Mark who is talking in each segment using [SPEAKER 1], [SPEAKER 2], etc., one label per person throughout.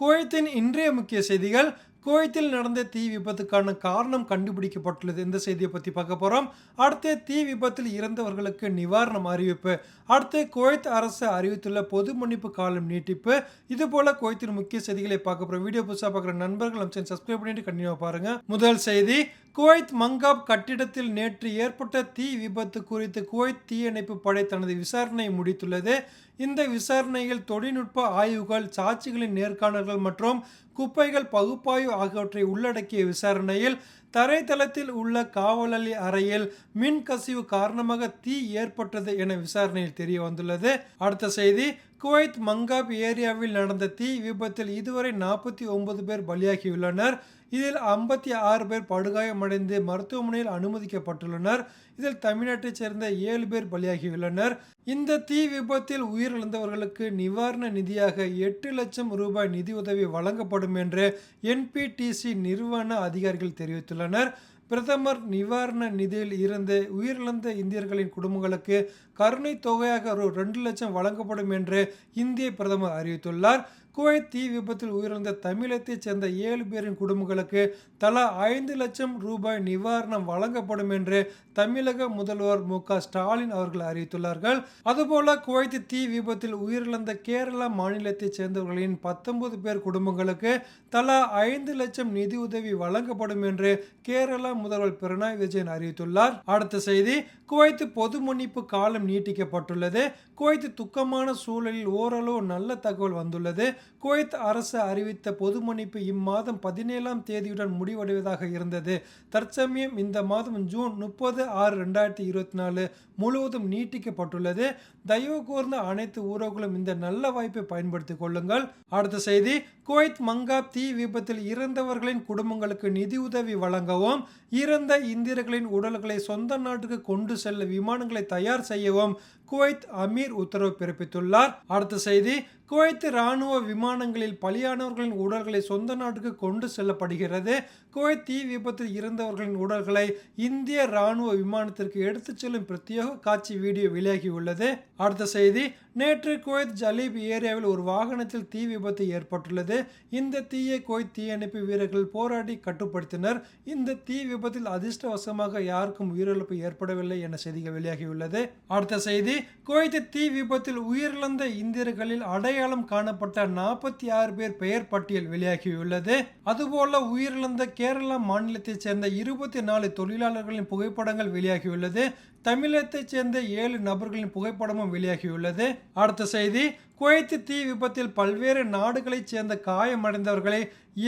[SPEAKER 1] குவைத்தின் இன்றைய முக்கிய செய்திகள் குவைத்தில் நடந்த தீ விபத்துக்கான காரணம் கண்டுபிடிக்கப்பட்டுள்ளது. இந்த செய்தியை பற்றி பார்க்க போகிறோம் அடுத்து தீ விபத்தில் இறந்தவர்களுக்கு நிவாரணம் அறிவிப்பு. அடுத்து குவைத் அரசு அறிவித்துள்ள பொது மன்னிப்பு காலம் நீட்டிப்பு. இதுபோல் குவைத்தின் முக்கிய செய்திகளை பார்க்க போகிறோம் வீடியோ புதுசாக பார்க்குற நண்பர்கள் நம்ம சப்ஸ்கிரைப் பண்ணிட்டு கண்டினியூவாக பாருங்க. முதல் செய்தி குவைத் மங்காப் கட்டிடத்தில் நேற்று ஏற்பட்ட தீ விபத்து குறித்து குவைத் தீயணைப்பு படை தனது விசாரணை முடித்துள்ளது. இந்த விசாரணையில் தொழில்நுட்ப ஆய்வுகள் சாட்சிகளின் நேர்காணல்கள் மற்றும் குப்பைகள் பகுப்பாய்வு ஆகியவற்றை உள்ளடக்கிய விசாரணையில் தரைத்தளத்தில் உள்ள காவலி அறையில் மின் கசிவு காரணமாக தீ ஏற்பட்டது என விசாரணையில் தெரிய வந்துள்ளது. அடுத்த செய்தி குவைத் மங்காப் ஏரியாவில் நடந்த தீ விபத்தில் இதுவரை நாற்பத்தி ஒன்பது பேர் பலியாகியுள்ளனர். இதில் ஐம்பத்தி ஆறு பேர் படுகாயமடைந்து மருத்துவமனையில் அனுமதிக்கப்பட்டுள்ளனர். இதில் தமிழ்நாட்டைச் சேர்ந்த ஏழு பேர் பலியாகியுள்ளனர். இந்த தீ விபத்தில் உயிரிழந்தவர்களுக்கு நிவாரண நிதியாக எட்டு லட்சம் ரூபாய் நிதியுதவி வழங்கப்படும் என்று என்பிடிசி நிறுவன அதிகாரிகள் தெரிவித்துள்ளனர். பிரதமர் நிவாரண நிதியில் இருந்து உயிரிழந்த இந்தியர்களின் குடும்பங்களுக்கு கருணை தொகையாக ரூ ரெண்டு லட்சம் வழங்கப்படும் என்று இந்திய பிரதமர் அறிவித்துள்ளார். குவைத் தீ விபத்தில் உயிரிழந்த தமிழகத்தைச் சேர்ந்த ஏழு பேரின் குடும்பங்களுக்கு தலா ஐந்து லட்சம் ரூபாய் நிவாரணம் வழங்கப்படும் என்று தமிழக முதல்வர் மு க ஸ்டாலின் அவர்கள் அறிவித்துள்ளார்கள். அதுபோல குவைத் தீ விபத்தில் உயிரிழந்த கேரளா மாநிலத்தைச் சேர்ந்தவர்களின் பத்தொன்பது பேர் குடும்பங்களுக்கு தலா ஐந்து லட்சம் நிதியுதவி வழங்கப்படும் என்று கேரளா முதல்வர் பிரணாய் விஜயன் அறிவித்துள்ளார். அடுத்த செய்தி குவைத் பொது மன்னிப்பு காலம் நீட்டிக்கப்பட்டுள்ளது. குவைத் துக்கமான சூழலில் ஓரளவு நல்ல தகவல் வந்துள்ளது. குவைத் அரசு அறிவித்த பொது மன்னிப்பு இம்மாதம் பதினேழாம் தேதியுடன் முடிவடைவதாக இருந்தது. தற்சமயம் இந்த மாதம் ஜூன் முப்பது ஆறு ரெண்டாயிரத்தி இருபத்தி நாலு முழுவதும் நீட்டிக்கப்பட்டுள்ளது. தயவு கூர்ந்த அனைத்து ஊரகங்களும் இந்த நல்ல வாய்ப்பை பயன்படுத்திக் கொள்ளுங்கள். அடுத்த செய்தி குவைத் மங்காப் தீ விபத்தில் இறந்தவர்களின் குடும்பங்களுக்கு நிதியுதவி வழங்கவும் இறந்த இந்தியர்களின் உடல்களை சொந்த நாட்டுக்கு கொண்டு செல்ல விமானங்களை தயார் செய்யவும் குவைத் அமீர் உத்தரவு பிறப்பித்துள்ளார். அடுத்த செய்தி குவைத் ராணுவ விமானங்களில் பலியானவர்களின் உடல்களை சொந்த நாட்டுக்கு கொண்டு செல்லப்படுகிறது. குவைத் தீ விபத்தில் இறந்தவர்களின் உடல்களை இந்திய ராணுவ விமானத்திற்கு எடுத்துச் செல்லும் பிரத்யேக காட்சி வீடியோ வெளியாகியுள்ளது. அடுத்த செய்தி நேற்று குவைத் ஜலீப் ஏரியாவில் ஒரு வாகனத்தில் தீ விபத்து ஏற்பட்டுள்ளது. இந்த தீயை குவைத் தீயணைப்பு வீரர்கள் போராடி கட்டுப்படுத்தினர். இந்த தீ விபத்தில் அதிர்ஷ்டவசமாக யாருக்கும் உயிரிழப்பு ஏற்படவில்லை என செய்திகள் வெளியாகியுள்ளது. அடுத்த செய்தி குவைத்து தீ விபத்தில் உயிரிழந்த இந்தியர்களில் அடையாளம் காணப்பட்ட நாற்பத்தி ஆறு பேர் பெயர் பட்டியல் வெளியாகியுள்ளது. அதுபோல உயிரிழந்த கேரளா மாநிலத்தைச் சேர்ந்த இருபத்தி நாலு தொழிலாளர்களின் புகைப்படங்கள் வெளியாகியுள்ளது. தமிழகத்தைச் சேர்ந்த ஏழு நபர்களின் புகைப்படமும் வெளியாகியுள்ளது. அடுத்த செய்தி குவைத் தீ விபத்தில் பல்வேறு நாடுகளைச் சேர்ந்த காயமடைந்தவர்களை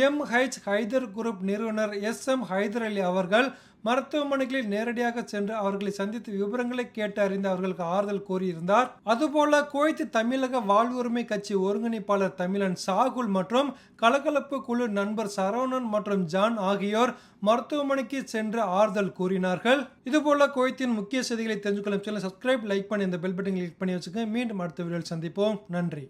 [SPEAKER 1] எம் ஹெச் ஹைதர் குரூப் நிறுவனர் எஸ் எம் ஹைதர் அலி அவர்கள் மருத்துவமனைகளில் நேரடியாக சென்று அவர்களை சந்தித்து விவரங்களை கேட்டு அறிந்து அவர்களுக்கு ஆறுதல் கூறியிருந்தார். அதுபோல குவைத்து தமிழக வாழ்வுரிமை கட்சி ஒருங்கிணைப்பாளர் தமிழன் சாகுல் மற்றும் கலகலப்பு குழு நண்பர் சரவணன் மற்றும் ஜான் ஆகியோர் மருத்துவமனைக்கு சென்று ஆறுதல் கூறினார்கள். இதுபோல குவைத்தின் முக்கிய செய்திகளை தெரிஞ்சுக்கொள்ளும் சேனல் சப்ஸ்கிரைப் லைக் பண்ணி இந்த பெல் பட்டன் கிளிக் பண்ணி வச்சுக்கோங்க. மீண்டும் அடுத்த வீடியோவில் சந்திப்போம். நன்றி